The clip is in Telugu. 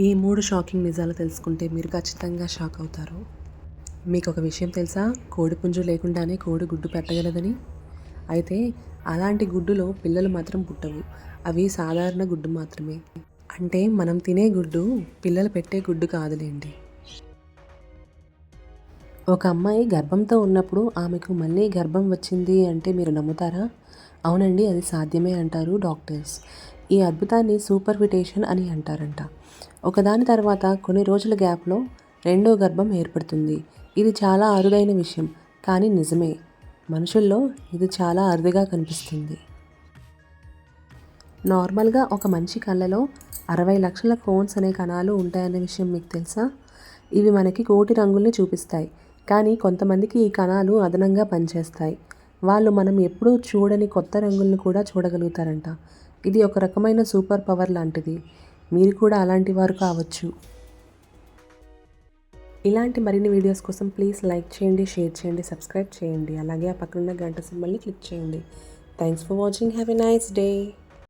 ఈ మూడు షాకింగ్ నిజాలు తెలుసుకుంటే మీరు ఖచ్చితంగా షాక్ అవుతారు. మీకు ఒక విషయం తెలుసా? కోడి పుంజు లేకుండానే కోడి గుడ్డు పెట్టగలదని? అయితే అలాంటి గుడ్డులో పిల్లలు మాత్రం పుట్టవు. అవి సాధారణ గుడ్డు మాత్రమే. అంటే మనం తినే గుడ్డు పిల్లలు పెట్టే గుడ్డు కాదులేండి. ఒక అమ్మాయి గర్భంతో ఉన్నప్పుడు ఆమెకు మళ్ళీ గర్భం వచ్చింది అంటే మీరు నమ్ముతారా? అవునండి అది సాధ్యమే అంటారు డాక్టర్స్. ఈ అద్భుతాన్ని సూపర్విటేషన్ అని అంటారంట. ఒకదాని తర్వాత కొన్ని రోజుల గ్యాప్లో రెండో గర్భం ఏర్పడుతుంది. ఇది చాలా అరుదైన విషయం కానీ నిజమే. మనుషుల్లో ఇది చాలా అరుదుగా కనిపిస్తుంది. నార్మల్గా ఒక మంచి కళ్ళలో అరవై లక్షల కోన్స్ అనే కణాలు ఉంటాయనే విషయం మీకు తెలుసా? ఇవి మనకి కోటి రంగుల్ని చూపిస్తాయి కానీ కొంతమందికి ఈ కణాలు అదనంగా పనిచేస్తాయి. వాళ్ళు మనం ఎప్పుడూ చూడని కొత్త రంగులను కూడా చూడగలుగుతారంట. ఇది ఒక రకమైన సూపర్ పవర్ లాంటిది. మీరు కూడా అలాంటి వారు కావచ్చు. ఇలాంటి మరిన్ని వీడియోస్ కోసం ప్లీజ్ లైక్ చేయండి షేర్ చేయండి సబ్స్క్రైబ్ చేయండి. అలాగే ఆ పక్కనున్న గంట సింబల్ని క్లిక్ చేయండి. Thanks for watching. Have a nice day.